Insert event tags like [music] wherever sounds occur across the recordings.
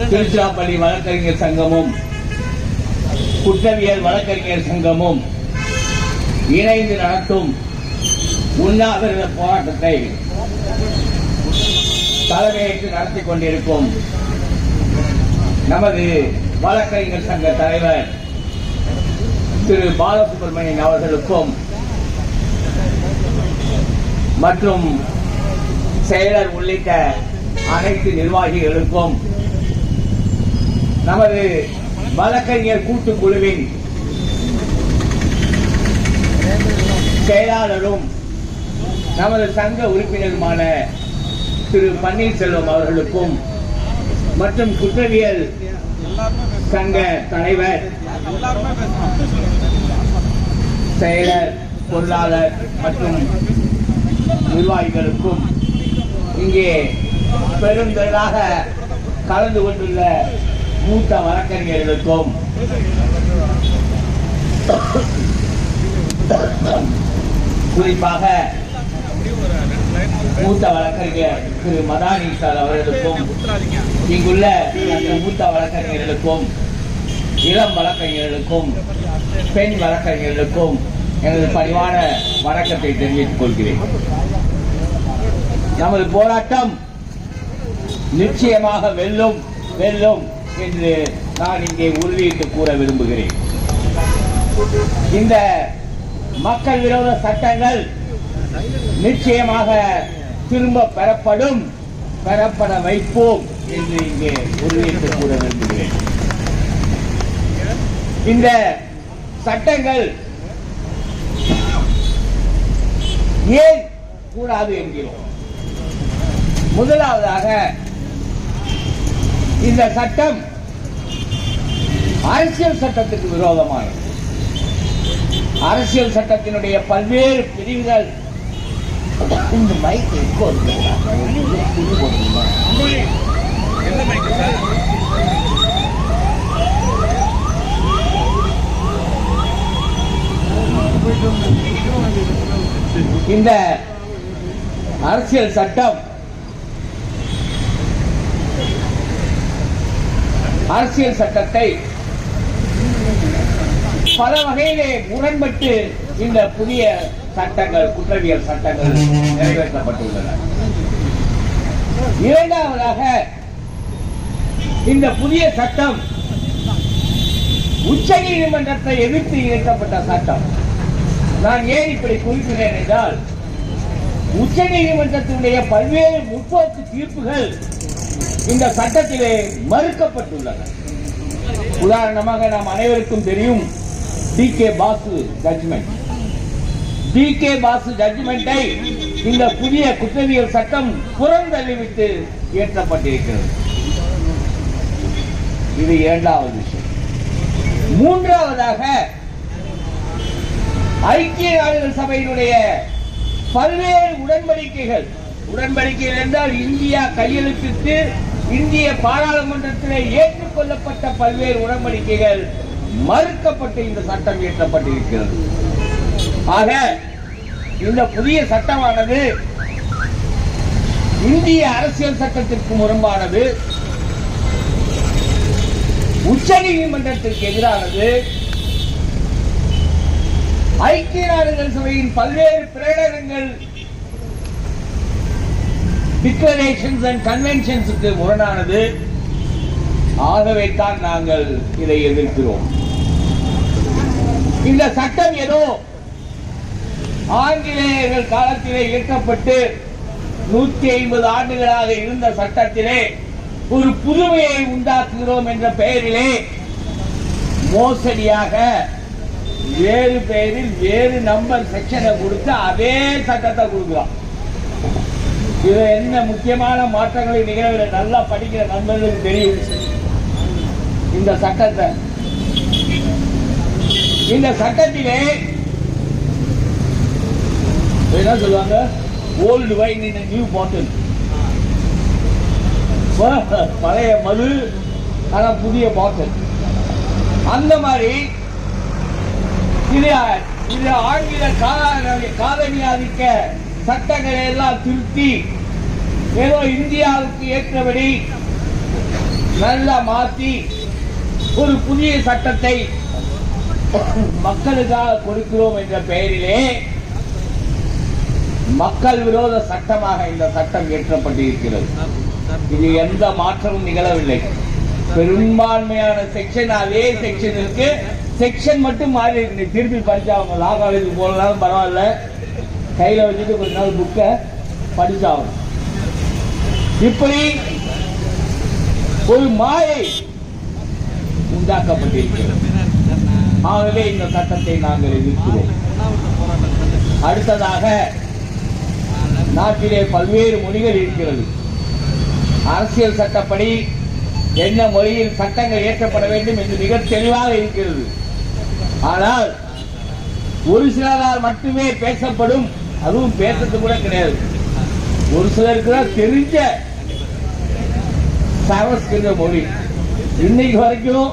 திருச்சிராப்பள்ளி வழக்கறிஞர் சங்கமும் குற்றவியல் வழக்கறிஞர் சங்கமும் இணைந்து நடத்தும் உண்ணாவிரத போராட்டத்தை தலைமையேற்று நடத்தி கொண்டிருக்கும் நமது வழக்கறிஞர் சங்க தலைவர் திரு பாலசுப்ரமணியன் அவர்களுக்கும் மற்றும் செயலர் உள்ளிட்ட அனைத்து நிர்வாகிகளுக்கும் நமது வழக்கறிஞர் கூட்டுக்குழுவின் செயலாளரும் நமது சங்க உறுப்பினருமான திரு பன்னீர்செல்வம் அவர்களுக்கும் மற்றும் குற்றவியல் சங்க தலைவர் செயலர் பொருளாளர் மற்றும் நிர்வாகிகளுக்கும் இங்கே பெருந்திரளாக கலந்து கொண்டுள்ள மூத்த வழக்கறிஞர்களுக்கும் குறிப்பாக மூத்த வழக்கறிஞர் திரு மதானி சார் அவர்களுக்கும் இங்குள்ள மூத்த வழக்கறிஞர்களுக்கும் இளம் வழக்கறிஞர்களுக்கும் பெண் வழக்கறிஞர்களுக்கும் எனது பணிவான வணக்கத்தை தெரிவித்துக் கொள்கிறேன். நமது போராட்டம் நிச்சயமாக வெல்லும் வெல்லும். என்று நான் இங்கே உறுதியிட்டு கூற விரும்புகிறேன். இந்த மக்கள் விரோத சட்டங்கள் நிச்சயமாக திரும்ப பெறப்படும் பெறப்பட வைப்போம் என்று இங்கே உறுதியிட்டு கூற விரும்புகிறேன். இந்த சட்டங்கள் ஏன் கூடாது என்கிறோம். முதலாவதாக இந்த சட்டம் அரசியல் சட்டத்துக்கு விரோதமானது அரசியல் சட்டத்தினுடைய பல்வேறு பிரிவுகள் இந்த மைக் எக்கோ? இந்த அரசியல் சட்டம் அரசியல் சட்டத்தை பல வகையிலே முரண்பட்டு இந்த புதிய சட்டங்கள் குற்றவியல் சட்டங்கள் நிறைவேற்றப்பட்டுள்ளன. இரண்டாவதாக இந்த புதிய சட்டம் உச்ச நீதிமன்றத்தை எதிர்த்து இயற்றப்பட்ட சட்டம். நான் ஏன் இப்படி குறிப்பிடுகிறேன் என்றால் உச்ச நீதிமன்றத்தினுடைய பல்வேறு முற்போக்கு தீர்ப்புகள் இந்த சட்டத்திலே மறுக்கப்பட்டுள்ளன. உதாரணமாக நாம் அனைவருக்கும் தெரியும் D K Basu judgement D K Basu ஜட்ஜ்மெண்டை இந்த புதிய குற்றவியல் சட்டம் புறந்தள்ளிவிட்டு இயற்றப்பட்டிருக்கிறது. இது இரண்டாவது விஷயம். மூன்றாவதாக ஐக்கிய நாடுகள் சபையினுடைய பல்வேறு உடன்படிக்கைகள். உடன்படிக்கைகள் என்றால் இந்தியா கையெழுத்திட்டு இந்திய பாராளுமன்றத்தில் ஏற்றுக்கொள்ளப்பட்ட பல்வேறு உடன்படிக்கைகள் மறுக்கப்பட்டு இந்த சட்டம் இயற்றப்பட்டிருக்கிறது. ஆக இந்த புதிய சட்டமானது இந்திய அரசியல் சட்டத்திற்கு முரம்பானது உச்ச நீதிமன்றத்திற்கு எதிரானது ஐக்கிய நாடுகள் சபையின் பல்வேறு பிரகடனங்கள் டிக்ளரேஷன்ஸ் அண்ட் கன்வென்ஷன்ஸுக்கு முரணானது. ஆகவே தான் நாங்கள் இதை எதிர்க்கிறோம். இந்த சட்டம் ஏதோ ஆங்கிலேயர்கள் காலத்திலே இயக்கப்பட்டு நூற்றி ஐம்பது ஆண்டுகளாக இருந்த சட்டத்திலே ஒரு புதுமையை உண்டாக்குகிறோம் என்ற பெயரிலே மோசடியாக வேறு பெயரில் வேறு நம்பர் செக்ஷனை கொடுத்து அதே சட்டத்தை கொடுக்குறோம் இது என்ன முக்கியமான மாற்றங்களை நிகழ்வு நல்லா படிக்கிற நண்பர்களுக்கு தெரியும். இந்த சட்டத்தை. இந்த சட்டத்திலே என்ன சொல்லுவாங்க? Old wine in new bottle பழைய மது ஆனால் புதிய பாட்டில் அந்த மாதிரி இது இது ஆங்கில காலனி காலனி ஆதிக்க சட்டங்களை எல்லாம் திருத்தி ஏதோ இந்தியாவுக்கு ஏற்றபடி நல்லா மாத்தி ஒரு புதிய சட்டத்தை மக்களுக்காக கொடுக்கிறோம் என்ற பெயரிலே மக்கள் விரோத சட்டமாக இந்த சட்டம் இயற்றப்பட்டிருக்கிறது. இது எந்த மாற்றமும் நிகழவில்லை. பெரும்பான்மையான செக்ஷன் அதே செக்ஷன் இருக்கு. செக்ஷன் மட்டும் மாறி இருக்கு திருப்பி படிச்சா அவங்க லா காலேஜுக்கு போனாலும் பரவாயில்ல. கையில் வச்சுட்டு கொஞ்ச நாள் புக்கை படிச்சாகணும். இப்படி ஒரு மாயை உண்டாக்கப்பட்டிருக்கிறது. ஆகவே இந்த சட்டத்தை நாங்கள் எதிர்க்கிறோம். அடுத்ததாக நாட்டிலே பல்வேறு மொழிகள் இருக்கிறது. அரசியல் சட்டப்படி என்ன மொழியில் சட்டங்கள் இயற்றப்பட வேண்டும் என்று மிக தெளிவாக இருக்கிறது. ஆனால் ஒரு சிலரால் மட்டுமே பேசப்படும் அதுவும் பேசுறது கூட கிடையாது. ஒரு சிலருக்கு தான் தெரிஞ்ச சமஸ்கிருத மொழி. இன்னைக்கு வரைக்கும்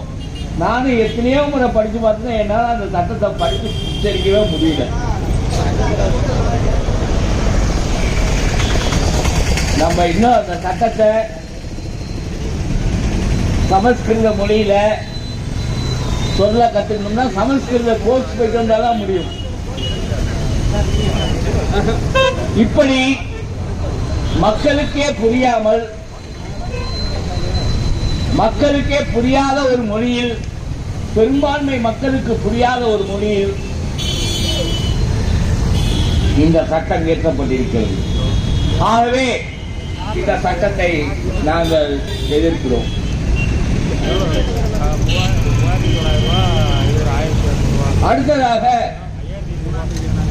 நானும் எத்தனையோ முறை படிச்சு பார்த்தேன் என்னால் அந்த சட்டத்தை படித்து உச்சரிக்கவே முடியல. நம்ம இன்னும் அந்த சட்டத்தை சமஸ்கிருத மொழியில சொல்ல கத்துக்கணும்னா சமஸ்கிருத கோர்ஸ் போயிட்டு வந்தாதான் முடியும். [laughs] இப்படி மக்களுக்கே புரியாமல் மக்களுக்கே புரியாத ஒரு மொழியில் பெரும்பான்மை மக்களுக்கு புரியாத ஒரு மொழியில் இந்த சட்டம் இயற்றப்பட்டிருக்கிறது. ஆகவே இந்த சட்டத்தை நாங்கள் எதிர்க்கிறோம். அடுத்ததாக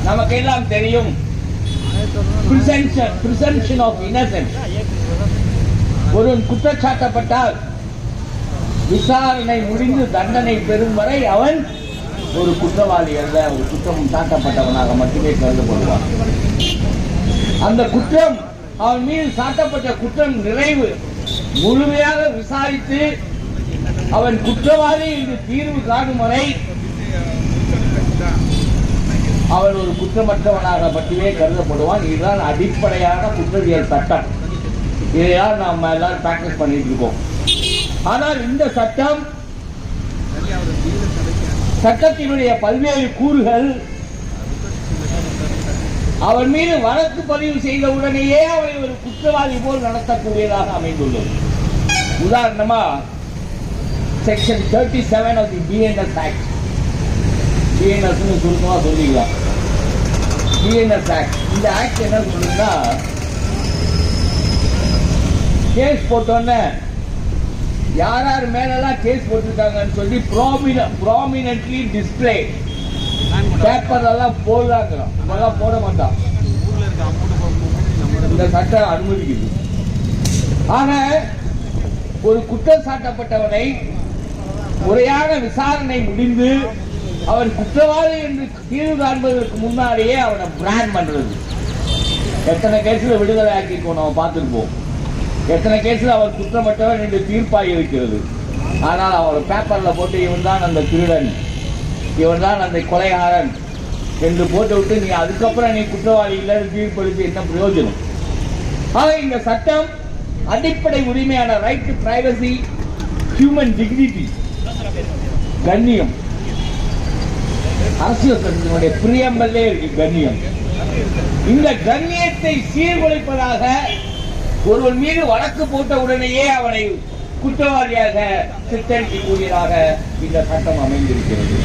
நமக்கெல்லாம் தெரியும். ஒரு ஒருவன் குற்றச்சாட்டப்பட்டால் விசாரணை முடிந்து தண்டனை பெறும் வரை அவன் ஒரு குற்றவாளி அல்ல ஒரு குற்றம் சாட்டப்பட்டவனாக மட்டுமே கருதப்படுவான். அந்த குற்றம் அவன் மீது சாட்டப்பட்ட குற்றம் நிறைவு முழுமையாக விசாரித்து அவன் குற்றவாளி என்று தீர்வு காணும் வரை அவன் ஒரு குற்றமற்றவனாக மட்டுமே கருதப்படுவான். இதுதான் அடிப்படையான குற்றவியல் சட்டம். இதையால் நாம் எல்லாரும் பிராக்டிஸ் பண்ணிட்டு இருக்கோம். ஆனால் இந்த சட்டம் சட்டத்தினுடைய பல்வேறு கூறுகள் அவன் மீது வழக்கு பதிவு செய்த உடனேயே அவரை ஒரு குற்றவாளி போல் நடத்தக்கூடியதாக அமைந்துள்ளது. உதாரணமா section thirty seven of the BNS act BNS சுருக்கமாக சொல்லிக்கலாம். டிஎன்எஸ் ஆக்ட் இந்த ஆக்ட் என்ன சொல்லுதுன்னா கேஸ் போட்டோன்னே யார் யார் மேலெல்லாம் கேஸ் போட்டிருக்காங்கன்னு சொல்லி ப்ராமினன்ட்லி டிஸ்பிளே பேப்பர் எல்லாம் போடுறாங்க. அதெல்லாம் போட மாட்டான். இந்த சட்டம் அனுமதிக்குது. ஆனா ஒரு குற்றம் சாட்டப்பட்டவனை முறையான விசாரணை முடிந்து அவன் குற்றவாளி என்று தீர்வு காண்பதற்கு முன்னாடியே அவனை பிராண்ட் பண்றது. எத்தனை கேஸில் விடுதலை ஆக்கிருக்கோம் நம்ம பார்த்துருப்போம். எத்தனை கேஸில் அவர் குற்றமற்றவன் என்று தீர்ப்பாகி இருக்கிறது. ஆனால் அவர் பேப்பரில் போட்டு இவன் தான் அந்த திருடன் இவன் தான் அந்த கொலைகாரன் என்று போட்டு விட்டு நீ அதுக்கப்புறம் நீ குற்றவாளி இல்லைன்னு தீர்ப்பளித்து என்ன பிரயோஜனம்? ஆக இந்த சட்டம் அடிப்படை உரிமையான right to privacy human dignity கண்ணியம். அரசியல் கட்சியினுடைய பிரியம்பல்லே இருக்கு கண்ணியம். இந்த கண்ணியத்தை சீர்குலைப்பதாக ஒருவன் மீது வழக்கு போட்ட உடனேயே அவனை குற்றவாளியாக சித்தரிக்கக்கூடியதாக இந்த சட்டம் அமைந்திருக்கிறது.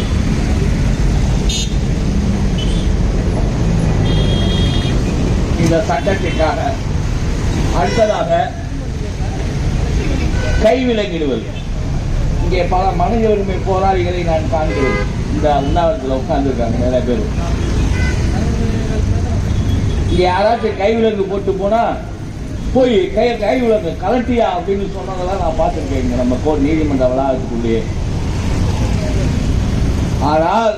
இந்த சட்டத்திற்காக அடுத்ததாக கைவிலங்கிடுவது. இங்கே பல மனித உரிமை போராளிகளை நான் காண்கிறேன். இந்த உண்ணாவிரத்தில் உட்காந்துருக்காங்க நிறைய பேர். இங்கே யாராச்சும் கைவிலங்கு போட்டு போனா போய் கை கைவிலங்கு கலட்டியா அப்படின்னு சொன்னதெல்லாம் நான் பார்த்துருக்கேன் இங்கே நம்ம கோர்ட் நீதிமன்ற வளாகத்துக்குள்ளேயே. ஆனால்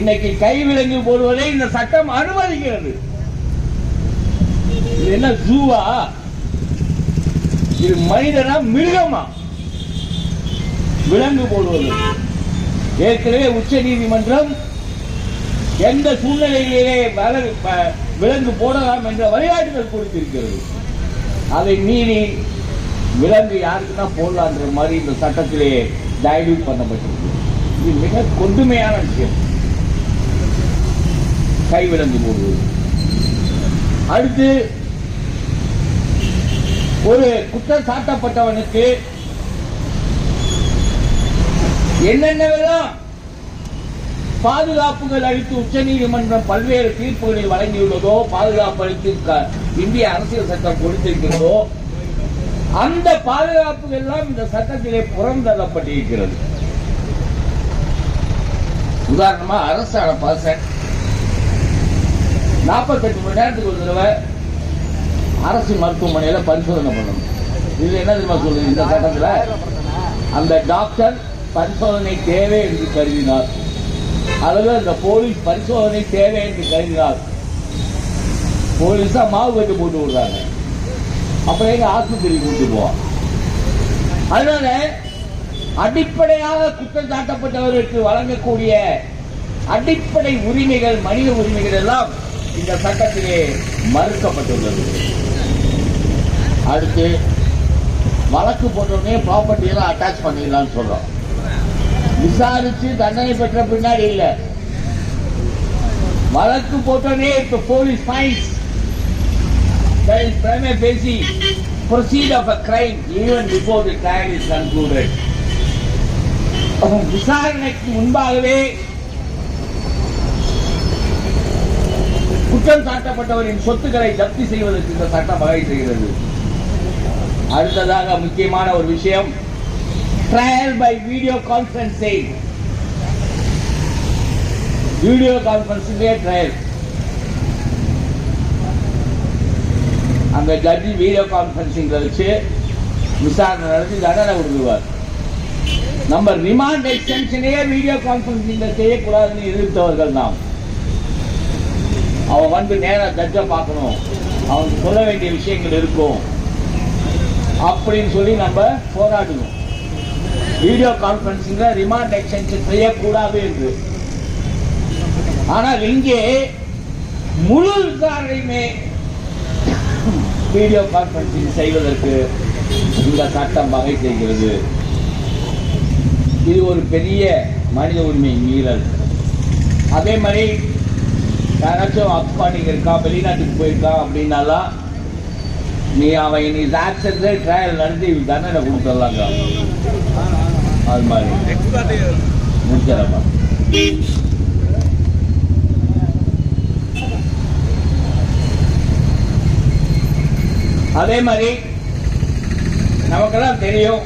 இன்னைக்கு கைவிலங்கு போடுவதை இந்த சட்டம் அனுமதிக்கிறது. இது என்ன ஜூவா? இது மனிதனா மிருகமா? விலங்கு போடுவது. ஏற்கனவே உச்ச நீதிமன்றம் எந்த சூழ்நிலையிலே விலங்கு போடலாம் என்ற வழிகாட்டுதல் கொடுத்திருக்கிறது. அதை மீறி விலங்கு யாருக்குன்னா போடலான்ற மாதிரி இந்த சட்டத்திலே டைல்யூட் பண்ணப்பட்டிருக்கு. இது மிக கொடுமையான விஷயம். கை விலங்கு போடுவது. அடுத்து ஒரு குற்றம் சாட்டப்பட்டவனுக்கு என்னென்னவெல்லாம் பாதுகாப்புகள் அளித்து உச்சநீதிமன்றம் பல்வேறு தீர்ப்புகளை வழங்கியுள்ளதோ பாதுகாப்பு அளித்து க- இந்திய அரசியல் சட்டம் கொடுத்திருக்கிறதோ அந்த பாதுகாப்புகள் எல்லாம் இந்த சட்டத்திலே புறந்தள்ளப்பட்டிருக்கிறது. உதாரணமா அரசாண பாசன் நாற்பத்தெட்டு மணி நேரத்துக்கு ஒரு தடவை அரசு மருத்துவமனையில பரிசோதனை பண்ணணும். இது என்ன தெரியுமா சொல்லுது இந்த சட்டத்தில்? அந்த டாக்டர் பரிசோதனை தேவை என்று கருதினார். அல்லது அந்த போலீஸ் பரிசோதனை தேவை என்று கருதினார். போலீஸா மாவு கட்டு போட்டு விடுறாங்க. அப்புறம் எங்க ஆஸ்பத்திரிக்கு கூட்டு போவான். அதனால அடிப்படையாக குற்றம் சாட்டப்பட்டவர்களுக்கு வழங்கக்கூடிய அடிப்படை உரிமைகள் மனித உரிமைகள் எல்லாம் இந்த சட்டத்திலே மறுக்கப்பட்டுள்ளது. அடுத்து வழக்கு போட்டோடனே ப்ராப்பர்ட்டி எல்லாம் அட்டாச் பண்ணிடலாம்னு சொல்றோம். விசாரிச்சு தண்டனை பெற்ற பின்னாடி இல்ல. வழக்கு போட்டோடனே இப்ப போலீஸ் ஃபைன்ஸ் there is பேசி proceed proceed of a crime even before the trial is concluded. விசாரணைக்கு முன்பாகவே குற்றம் சாட்டப்பட்டவரின் சொத்துக்களை ஜப்தி செய்வதற்கு இந்த சட்டம் வகை செய்கிறது. அடுத்ததாக முக்கியமான ஒரு விஷயம் trial by video conferencing video கான்பரன்சிங்கே trial அந்த ஜட்ஜி வீடியோ கான்பரன்சிங்ல வச்சு விசாரணை நடத்தி தண்டனை கொடுக்குவார் நம்ம ரிமாண்ட் எக்ஸ்டென்ஷனையே வீடியோ கான்பரன்சிங்ல செய்யக்கூடாதுன்னு எதிர்த்தவர்கள் நாம். அவன் வந்து நேராக ஜட்ஜை பார்க்கணும். அவனுக்கு சொல்ல வேண்டிய விஷயங்கள் இருக்கும். அப்படின்னு சொல்லி நம்ம போராடுவோம் வீடியோ கான்பரன்சிங்ல ரிமாண்ட் எக்ஸ்டென்ஷன் செய்யக்கூடாது என்று. ஆனால் இங்கே முழு விசாரணையுமே வீடியோ கான்பரன்சிங் செய்வதற்கு இந்த சட்டம் வகை செய்கிறது. இது ஒரு பெரிய மனித உரிமை மீறல். அதே மாதிரி யாராச்சும் அப்கானிங் இருக்கா வெளிநாட்டுக்கு போயிருக்கா அப்படின்னாலாம் நீ அவன் நீ ஆக்சன்ஸே ட்ரையல் நடத்தி தண்டனை கொடுத்துடலாங்க. அது மாதிரி. முடிச்சிடப்பா அதே மாதிரி நமக்கெல்லாம் தெரியும்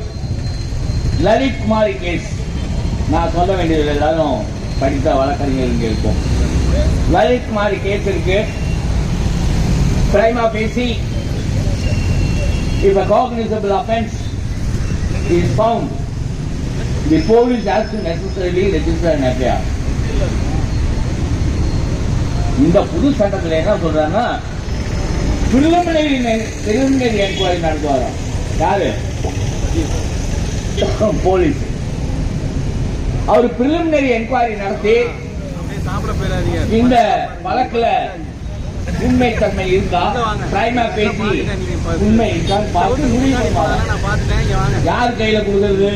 லலித் குமாரி கேஸ் நான் சொல்ல வேண்டியது எல்லாரும் படித்த வழக்கறிஞர் இங்க இருக்கும் லலித் குமாரி கேஸ் இருக்கு. பிரைமா பேசி if a cognizable offense is found the police has to necessarily register an FIR இந்த புது சட்டத்தில் என்ன சொல்றாங்கன்னா பிரிலிமினரி பிரிலிமினரி என்கொயரி நடத்துவாராம் யாரு? போலீஸ். அவர் பிரிலிமினரி என்கொயரி நடத்தி இந்த வழக்குல உண்மை தன்மை இருந்தா பிரைமா பேசி உண்மை இருக்கான்னு பார்த்து முடிவு யார் கையில கொடுக்கறது?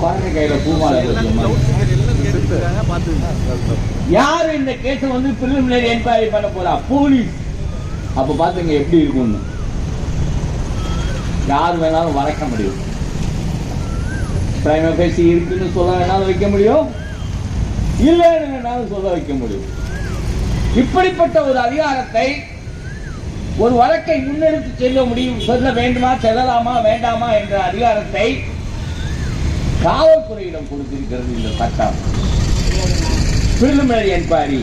குழந்தை கையில பூமாலை யாரு இந்த கேஸ் வந்து பிரிலிமினரி என்கொயரி பண்ண போறா? போலீஸ் அப்ப பாத்துங்க எப்படி இருக்கும்னு. யார் வேணாலும் வளைக்க முடியும். பிரைமா பேசி இருக்குன்னு சொல்ல வேணாலும் வைக்க முடியும். இல்லைன்னு வேணாலும் சொல்ல வைக்க முடியும். இப்படிப்பட்ட ஒரு அதிகாரத்தை ஒரு வழக்கை முன்னெடுத்து செல்ல முடியும் சொல்ல வேண்டுமா செல்லலாமா வேண்டாமா என்ற அதிகாரத்தை காவல்துறையிடம் கொடுத்திருக்கிறது இந்த சட்டம். பிரிலிமினரி என்கொயரி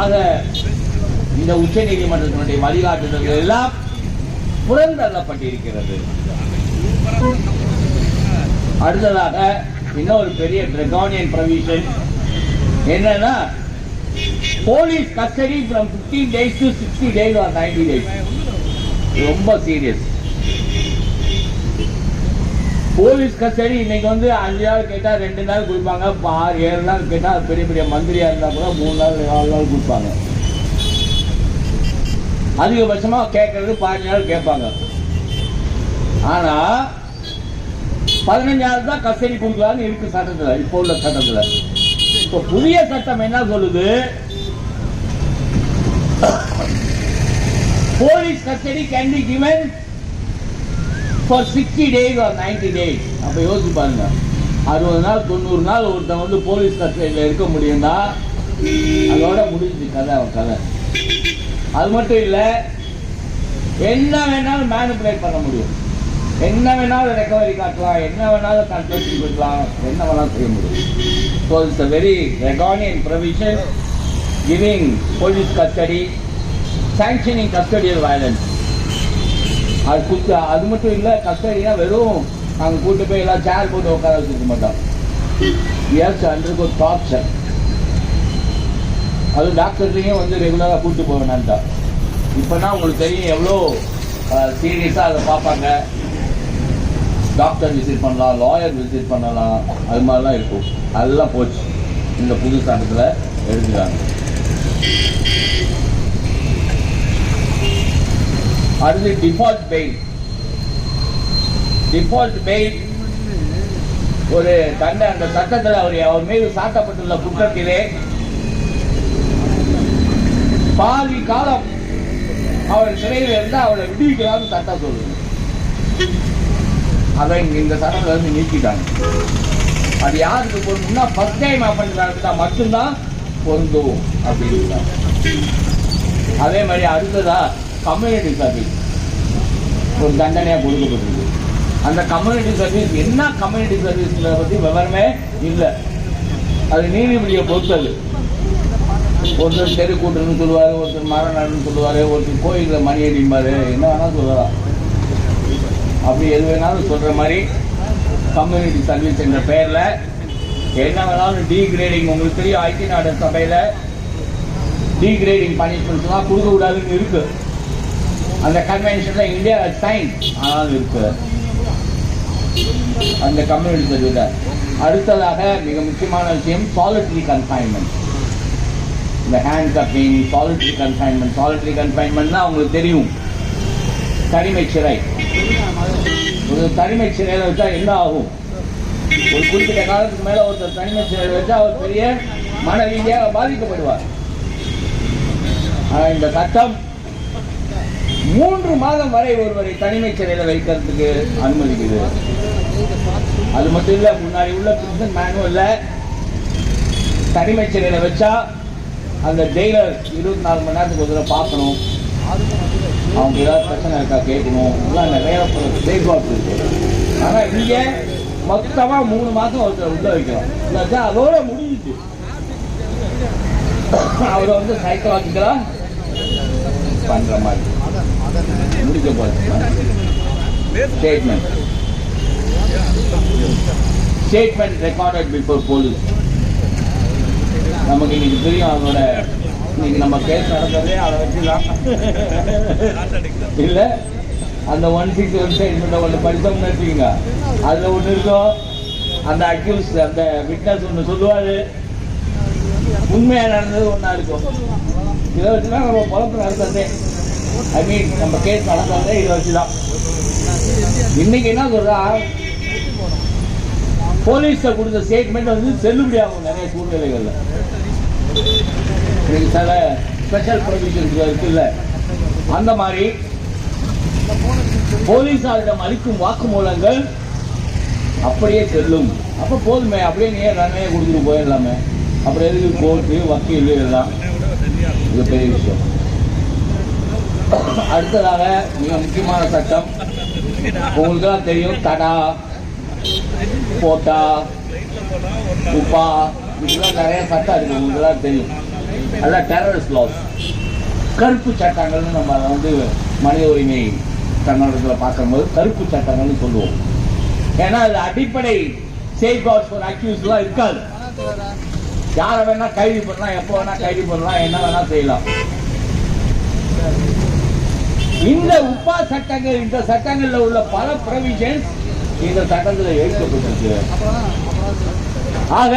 ஆக இந்த உச்ச நீதிமன்றத்தினுடைய வழிகாட்டுதல்கள் எல்லாம் புறந்தள்ளப்பட்டிருக்கிறது. அடுத்ததாக இன்னொரு பெரிய டிரகானியன் ப்ரொவிஷன் என்னன்னா police custody from 15 days to 60 days or 90 days ரொம்ப சீரியஸ் போலீஸ் கஸ்டடி இன்னைக்கு வந்து அஞ்சு நாள் கேட்டா ரெண்டு நாள் கொடுப்பாங்க. ஆறு ஏழு நாள் கேட்டால் அது பெரிய பெரிய மந்திரியாக இருந்தா கூட மூணு நாள் நாலு நாள் கொடுப்பாங்க. அதிகபட்சமா கேட்கறது பதினஞ்சு நாள் கேட்பாங்க. ஆனா பதினஞ்சாவது தான் கஸ்டடி கொடுக்கலான்னு இருக்கு சட்டத்தில் இப்போ உள்ள சட்டத்தில். இப்போ புதிய சட்டம் என்ன சொல்லுது? Police custody can be given for sixty days or ninety days அப்போ யோசிச்சு பாருங்க. அறுபது நாள் தொண்ணூறு நாள் ஒருத்தன் வந்து போலீஸ் கஸ்டடியில் இருக்க முடியும்னா அதோட முடிஞ்சு கதை அவன் கதை. அது மட்டும் இல்லை என்ன வேணாலும் மேனிப்புலேட் பண்ண முடியும். என்ன வேணாலும் ரெக்கவரி காட்டலாம் என்ன வேணாலும் கன்ஃபர்ஷன் பண்ணலாம் என்ன வேணாலும் செய்ய முடியும். So it's a very draconian provision giving police custody sanctioning custodial violence அது குத்து அது மட்டும் இல்லை கஸ்டடினா வெறும் நாங்கள் கூட்டு போய் எல்லாம் சேர் போட்டு உட்கார வச்சுக்க மாட்டோம். எஸ் அண்டருக்கு ஒரு டார்ச்சர் அது டாக்டர்லையும் வந்து ரெகுலராக கூட்டு போக இப்போனா உங்களுக்கு தெரியும் எவ்வளோ சீரியஸாக அதை பார்ப்பாங்க. டாக்டர் விசிட் பண்ணலாம் லாயர் விசிட் பண்ணலாம். அது மாதிரிலாம் இருக்கும். அதெல்லாம் போச்சு. இந்த புது சட்டத்தில் எடுத்துக்காங்க அடுத்து டிஃபால்ட் பெயில் டிஃபால்ட் பெயில் ஒரு தண்டை அந்த சட்டத்தில் அவர் அவர் மீது சாட்டப்பட்டுள்ள குற்றத்திலே பாதி காலம் அவர் சிறையில் இருந்து அவரை விடுவிக்கலாம்னு சட்டம் சொல்லுது. அதை இந்த சட்டத்தில் இருந்து நீக்கிட்டாங்க. அது யாருக்கு பொருந்தும்னா ஃபர்ஸ்ட் டைம் அப்படின்னு நடந்தா மட்டும்தான் பொருந்தும் அப்படின்னு அதே மாதிரி அடுத்ததா கம்யூனிட்டி சர்வீஸ் ஒரு தண்டனையாக கொடுக்கப்பட்டிருக்கு. அந்த கம்யூனிட்டி சர்வீஸ் என்ன கம்யூனிட்டி சர்வீஸில் பற்றி விவரமே இல்லை. அது நீதிபதியை பொறுத்தது. ஒருத்தர் தெரு கூட்டுன்னு சொல்லுவார் ஒருத்தர் மரம் நடுன்னு சொல்லுவார் ஒருத்தர் கோயிலில் மணி அடிப்பார் என்ன வேணால் சொல்லலாம். அப்படி எது வேணாலும் சொல்கிற மாதிரி கம்யூனிட்டி சர்வீஸ் என்ற பெயரில் என்ன வேணாலும் டிகிரேடிங் உங்களுக்கு தெரியும்? ஐக்கிய நாடு சபையில் டீக்ரேடிங் பனிஷ்மெண்ட்ஸ்லாம் கொடுக்க கூடாதுன்னு இருக்கு. அந்த கன்வென்ஷன்ல இந்தியா சைன் ஆனாலும் இருக்கு. அந்த கம்யூனிட்டி சர்வீஸ அடுத்ததாக மிக முக்கியமான விஷயம் சாலிட்ரி கன்ஃபைன்மெண்ட் இந்த hand cupping solitary confinement solitary கன்ஃபைன்மெண்ட்னா அவங்களுக்கு தெரியும். தனிமை சிறை ஒரு தனிமை சிறையில் வச்சா என்ன ஆகும்? ஒரு குறிப்பிட்ட காலத்துக்கு மேல ஒருத்தர் தனிமை சிறையில் வச்சா அவர் பெரிய மன ரீதியாக பாதிக்கப்படுவார். ஆனா இந்த சட்டம் மூன்று மாதம் வரை ஒருவரை தனிமை சிறையில் வைக்கிறதுக்கு அனுமதிக்குது. அது மட்டும் இல்ல முன்னாடி உள்ள பிரிசன் மேனுவல்ல தனிமை சிறையில் வச்சா அந்த ஜெயிலர் இருபத்தி நாலு மணி நேரத்துக்கு ஒரு தடவை பார்க்கணும். அவங்க ஏதாவது பிரச்சனை இருக்கா கேட்கணும். நிறைய சேஃப்கார்ட்ஸ் இருக்கு ஆனால் இங்கே மொத்தமா மூணு மாசம் ஒருத்தர் உள்ள வைக்கிறோம் அதோட முடிஞ்சிச்சு. அவரை வந்து சைக்கலாஜிக்கலா பண்ற மாதிரி. முடிக்க போறது. Statement statement recorded before police நமக்கு இன்னைக்கு தெரியும் அவனோட இன்னைக்கு நம்ம கேஸ் நடந்ததே அதை வச்சுதான். இல்லை? அந்த ஒன் சிக்ஸ் வெப்சைட் பண்ண ஒன்று படித்தோம்னு வச்சுக்கோங்க. அதில் ஒன்று இருக்கும் அந்த அக்யூஸ் அந்த விட்னஸ் ஒன்று சொல்லுவார். உண்மையாக நடந்தது ஒன்றா இருக்கும். இதை வச்சுதான் நம்ம குழப்பம் நடந்ததே. ஐ மீன் நம்ம கேஸ் நடந்ததே இதை வச்சு தான் இன்னைக்கு என்ன சொல்றா? போலீஸ்ல கொடுத்த ஸ்டேட்மெண்ட் வந்து செல்லுபடியாகும் நிறைய சூழ்நிலைகளில். இன்னைக்கு சில ஸ்பெஷல் ப்ரொவிஷன்ஸ் இருக்குல்ல. அந்த மாதிரி போலீசாரிடம் அளிக்கும் வாக்குமூலங்கள் அப்படியே செல்லும். அப்ப போதுமே அப்படியே நீ ரன்னையே கொடுத்துட்டு போயிடலாமே. அப்புறம் எதுக்கு கோர்ட்டு வக்கீல் எல்லாம் இது பெரிய விஷயம். அடுத்ததாக மிக முக்கியமான சட்டம். உங்களுக்கெல்லாம் தெரியும் தடா போட்டா உப்பா இதெல்லாம் நிறைய சட்டம் இருக்கு உங்களுக்குலாம் தெரியும். அதெல்லாம் டெரரிஸ்ட் லாஸ் கருப்பு சட்டங்கள்னு நம்ம அதை வந்து மனித உரிமை கண்ணோட்டத்தில் பார்க்கும்போது கருப்பு சட்டங்கள்னு சொல்லுவோம். ஏன்னா அது அடிப்படை சேஃப் கார்ட்ஸ் ஒரு அக்யூஸ்லாம் இருக்காது. யாரை வேணா கைது பண்ணலாம் எப்போ வேணா கைது பண்ணலாம் என்ன வேணா செய்யலாம். இந்த உப்பா சட்டங்கள் இந்த சட்டங்கள்ல உள்ள பல ப்ரொவிஷன்ஸ் இந்த சட்டத்தில் எடுக்கப்பட்டிருக்கு ஆக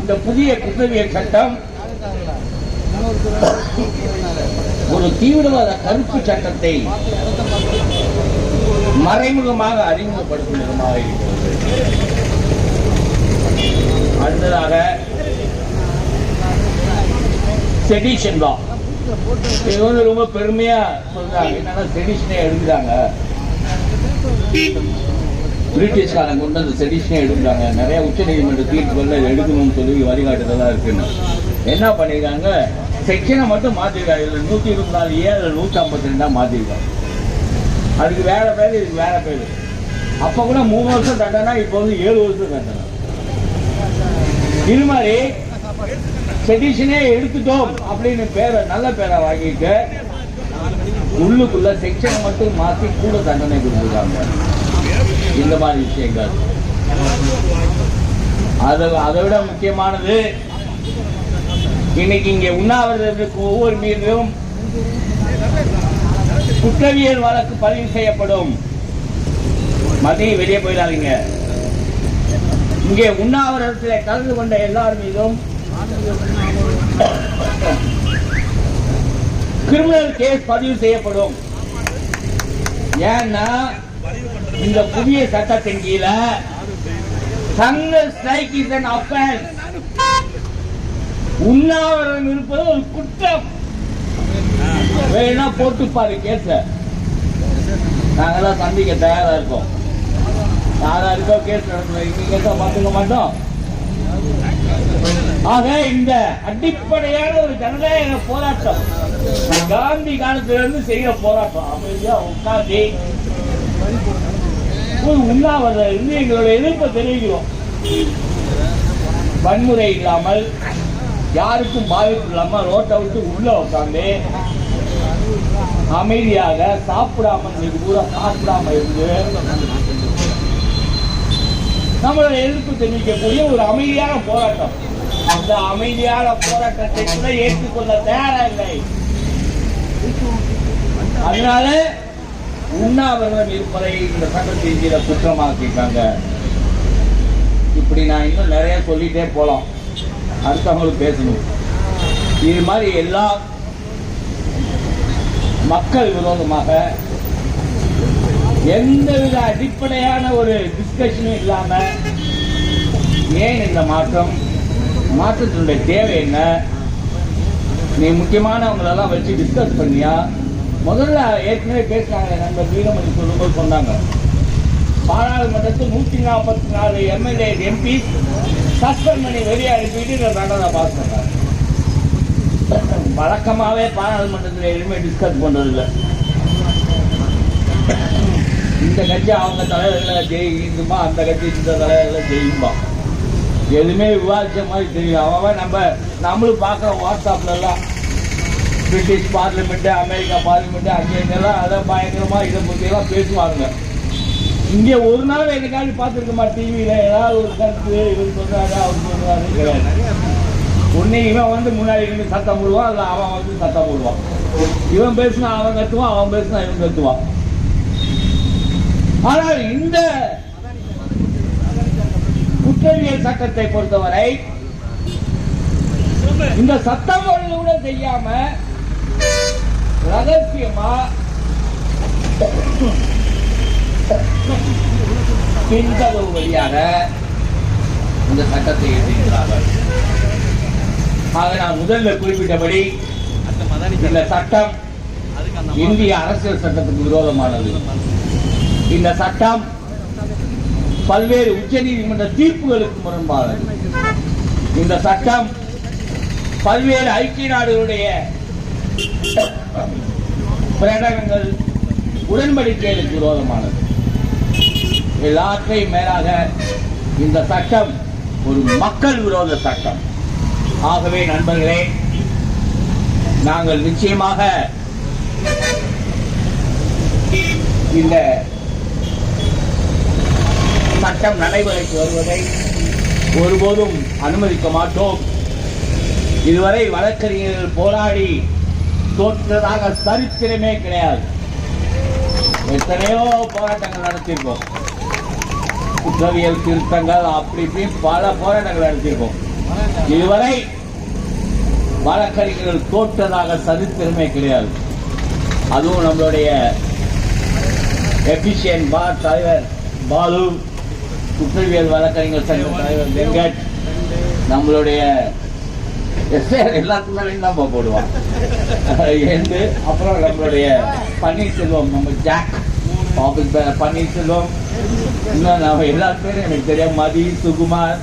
இந்த புதிய குற்றவியல் சட்டம் ஒரு தீவிரவாத கருப்பு சட்டத்தை மறைமுகமாக அறிமுகப்படுத்தும் விதமாக இருக்கிறது. அடுத்ததாக செடிஷன் தான் இது வந்து ரொம்ப பெருமையா சொல்றாங்க. என்னன்னா செடிஷனே எடுக்கிறாங்க. பிரிட்டிஷ்காரங்க கொண்டு அந்த செடிஷனே எழுதுறாங்க நிறைய உச்ச நீதிமன்ற தீர்ப்புகள்ல எழுதணும்னு எடுக்கணும்னு சொல்லி வழிகாட்டுதலா இருக்குன்னு. என்ன பண்ணிருக்காங்க செக்ஷனை மட்டும் மாற்றிருக்காரு இதில் நூற்றி இருபத்தி நாலு ஏ அதுல நூத்தி ஐம்பத்தி ரெண்டாக மாற்றிருக்காரு அதுக்கு வேற பேர் இதுக்கு வேற பேர். அப்போ கூட மூணு வருஷம் தண்டனா இப்போ வந்து ஏழு வருஷம் தண்டனை இது மாதிரி செடிஷனே எடுத்துட்டோம் அப்படின்னு பேரை நல்ல பேரை வாங்கிட்டு உள்ளுக்குள்ள செக்ஷனை மட்டும் மாற்றி கூட தண்டனை கொடுத்துருக்காங்க. இந்த மாதிரி விஷயங்கள். அதை அதை விட முக்கியமானது இன்னைக்கு இங்க உண்ணாவிரதத்துக்கு ஒவ்வொரு மீதும் குற்றவியல் வழக்கு பதிவு செய்யப்படும். மதியம் வெளியே போயிடாதீங்க. இங்கே உண்ணாவிரதத்தில் கலந்து கொண்ட எல்லார் மீதும் கிரிமினல் கேஸ் பதிவு செய்யப்படும். ஏன்னா இந்த புதிய சட்டத்தின் கீழே சங்கல் ஸ்ட்ரைக் இஸ் அன் அஃபென்ஸ் உண்ணாவிரதம் இருப்பது ஒரு குற்றம். வேணா போட்டு பாரு கேஸ நாங்கெல்லாம் சந்திக்க தயாரா இருக்கோம். யாரா இருக்கோ கேஸ் நடத்துறோம் இங்க பார்த்துக்க மாட்டோம். ஆக இந்த அடிப்படையான ஒரு ஜனநாயக போராட்டம் காந்தி காலத்திலிருந்து செய்யற போராட்டம். அமைதியா உட்காந்து உண்ணாவிரதம் இருந்து எங்களுடைய எதிர்ப்பை தெரிவிக்கிறோம். வன்முறை இல்லாமல் யாருக்கும் பாதிப்பு இல்லாம ரோட்டை விட்டு உள்ள உட்காந்து அமைதியாக சாப்பிடாம இன்னைக்கு பூரா சாப்பிடாம இருந்து நம்மளோட எதிர்ப்பு தெரிவிக்கக்கூடிய ஒரு அமைதியான போராட்டம். அந்த அமைதியான போராட்டத்தை கூட ஏற்றுக்கொள்ள தயாரா இல்லை. அதனால உண்ணாவிரதம் இருப்பதை இந்த சட்டத்தின் கீழே குற்றமாக்கிட்டாங்க இப்படி நான் இன்னும் நிறைய சொல்லிட்டே போலாம். அடுத்தவங்களுக்கு பேசணும். இது மாதிரி எல்லா மக்கள் விரோதமாக எந்தவித அடிப்படையான ஒரு டிஸ்கஷனும் இல்லாம ஏன் இந்த மாற்றம்? மாற்றத்தினுடைய தேவை என்ன? நீ முக்கியமானவங்களெல்லாம் வச்சு டிஸ்கஸ் பண்ணியா? முதல்ல ஏற்கனவே பேசினாங்க நண்பர் வீரமணி சொல்லும்போது சொன்னாங்க. பாராளுமன்றத்தில் நூற்றி நாற்பத்தி நாலு எம்எல்ஏ எம்பி சஸ்பெண்ட் பண்ணி வெளியே அனுப்பிட்டு இந்த தண்டனை பாஸ் பண்ணாங்க வழக்கமாகவே பாராளுமன்றத்தில் எதுவுமே டிஸ்கஸ் பண்றதில்ல. இந்த கட்சி அவங்க தலைவர்களை ஜெயிக்குமா அந்த கட்சி இந்த தலைவர்களை ஜெயிக்குமா எதுவுமே விவாதித்த மாதிரி தெரியும். அவன் நம்ம நம்மளும் பார்க்குற வாட்ஸ்அப்லலாம் பிரிட்டிஷ் பார்லிமெண்ட்டு அமெரிக்கா பார்லிமெண்ட்டு அங்கே இங்கெல்லாம் அதை பயங்கரமாக இதை பற்றியெல்லாம் பேசுவாங்க இங்கே ஒரு நாள் என்னைக்காவது பார்த்துருக்கமா டிவியில் ஏதாவது ஒரு கருத்து இவர் சொல்கிறாரு அவர் சொல்கிறாரு கிடையாது. ஒண்ணு இவன் வந்து முன்னாடி இருந்து சத்தம் போடுவான் இல்லை அவன் வந்து சத்தம் போடுவான். இவன் பேசினா அவன் கத்துவான் அவன் பேசினா இவன் கத்துவான். ஆனால் இந்த குற்றவியல் சட்டத்தை பொறுத்தவரை இந்த சத்தம் கூட செய்யாம பின்கதவு வழியாக இந்த சட்டத்தை எழுதியிருக்கிறார்கள் ஆக நான் முதல்ல குறிப்பிட்டபடி அந்த இந்த சட்டம் அதுக்கு அந்த இந்திய அரசியல் சட்டத்துக்கு விரோதமானது. இந்த சட்டம் பல்வேறு உச்ச நீதிமன்ற தீர்ப்புகளுக்கு முரண்பானது இந்த சட்டம் பல்வேறு ஐக்கிய நாடுகளுடைய பிரகடனங்கள் உடன்படிக்கைகளுக்கு விரோதமானது. எல்லாற்றையும் மேலாக இந்த சட்டம் ஒரு மக்கள் விரோத சட்டம். ஆகவே நண்பர்களே நாங்கள் நிச்சயமாக இந்த சட்டம் நடைமுறைக்கு வருவதை ஒருபோதும் அனுமதிக்க மாட்டோம். இதுவரை வழக்கறிஞர்கள் போராடி தோற்றதாக சரித்திரமே கிடையாது. எத்தனையோ போராட்டங்கள் நடத்தியிருக்கோம் குற்றவியல் திருத்தங்கள் அப்படி இப்படி பல போராட்டங்கள் நடத்தியிருக்கோம். இதுவரை வழக்கறிஞர்கள் தோற்றதாக சரித்திரமே கிடையாது. அதுவும் நம்மளுடைய எபிஷியன் பார் தலைவர் பாலு குற்றவியல் வழக்கறிஞர் சங்க தலைவர் வெங்கட் நம்மளுடைய எஸ்ஐஆர் எல்லாத்துக்கும் மேலேயும் தான் போ- போடுவான். எந்து அப்புறம் நம்மளுடைய பன்னீர்செல்வம் நம்ம ஜாக் பன்னீர்செல்வம் இன்னும் நம்ம எல்லா பேரும் எனக்கு தெரியும் மதி சுகுமார்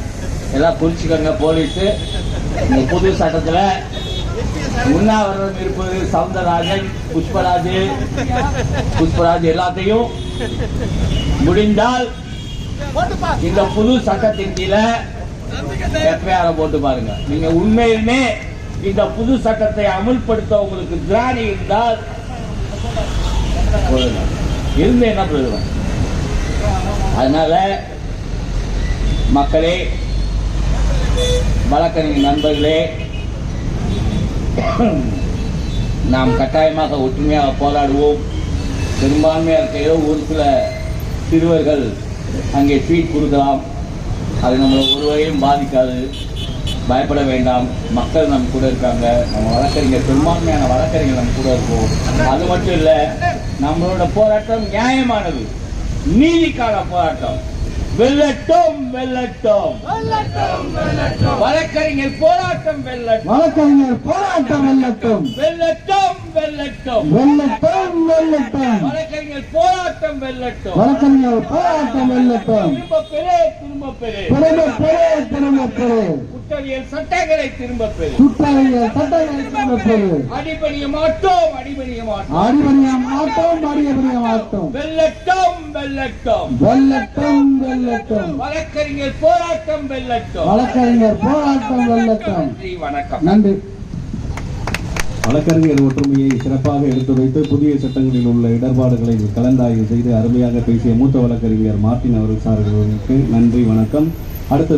எல்லாம் குறிச்சிக்கோங்க போலீஸு. இந்த புது சட்டத்தில் உண்ணாவிரதம் இருப்பது சவுந்தரராஜன் புஷ்பராஜ் புஷ்பராஜ் எல்லாத்தையும் முடிந்தால் இந்த புது சட்டத்தின் கீழே எஃப்ஐஆர் போட்டு பாருங்க. நீங்க உண்மையிலுமே இந்த புது சட்டத்தை அமல்படுத்த உங்களுக்கு திராணி இருந்தால் இருந்து என்ன பிரயோஜனம்? அதனால மக்களே வழக்கறிஞர் நண்பர்களே. நாம் கட்டாயமாக ஒற்றுமையாக போராடுவோம். பெரும்பான்மையாக இருக்க ஏதோ ஒரு சில சிறுவர்கள் அங்கே ஸ்வீட் கொடுக்கலாம். அது நம்மளை ஒரு வகையும் பாதிக்காது. பயப்பட வேண்டாம். மக்கள் நம்ம கூட இருக்காங்க. நம்ம வழக்கறிஞர் பெரும்பான்மையான வழக்கறிஞர் நம்ம கூட இருக்கும் அது மட்டும் இல்லை நம்மளோட போராட்டம் நியாயமானது. நீதிக்கான போராட்டம். வெல்லட்டும் வெல்லட்டும். வழக்கறிஞர் போராட்டம் வெல்லட்டும். வழக்கறிஞர் போராட்டம் வெல்லட்டும். வெல்லட்டும் வெல்லட்டும். வெல்லட்டும் வெல்லட்டும். வழக்கறிஞர் போராட்டம் வெல்லட்டும். வழக்கறிஞர் போராட்டம் வெல்லட்டும். திரும்ப பெரு திரும்ப பெரு திரும்ப பெரு திரும்ப பெரு குற்றவியல் சட்டங்களை திரும்ப பெரு குற்றவியல் சட்டங்களை திரும்ப பெரு அடிபணிய மாட்டோம் அடிபணிய மாட்டோம் அடிபணிய மாட்டோம் அடிபணிய மாட்டோம் வெல்லட்டும் வெல்லட்டும். வெல்லட்டும் வெல்லட்டும். வழக்கறிஞர் போராட்டம் வெல்லட்டும். வழக்கறிஞர் போராட்டம் வெல்லட்டும். நன்றி வணக்கம். நன்றி. வழக்கறிஞர் ஒற்றுமையை சிறப்பாக எடுத்து வைத்து புதிய சட்டங்களில் உள்ள இடர்பாடுகளை கலந்தாய்வு செய்து அருமையாக பேசிய மூத்த வழக்கறிஞர் மார்ட்டின் அவர்கள் சார்களுக்கு நன்றி வணக்கம். அடுத்து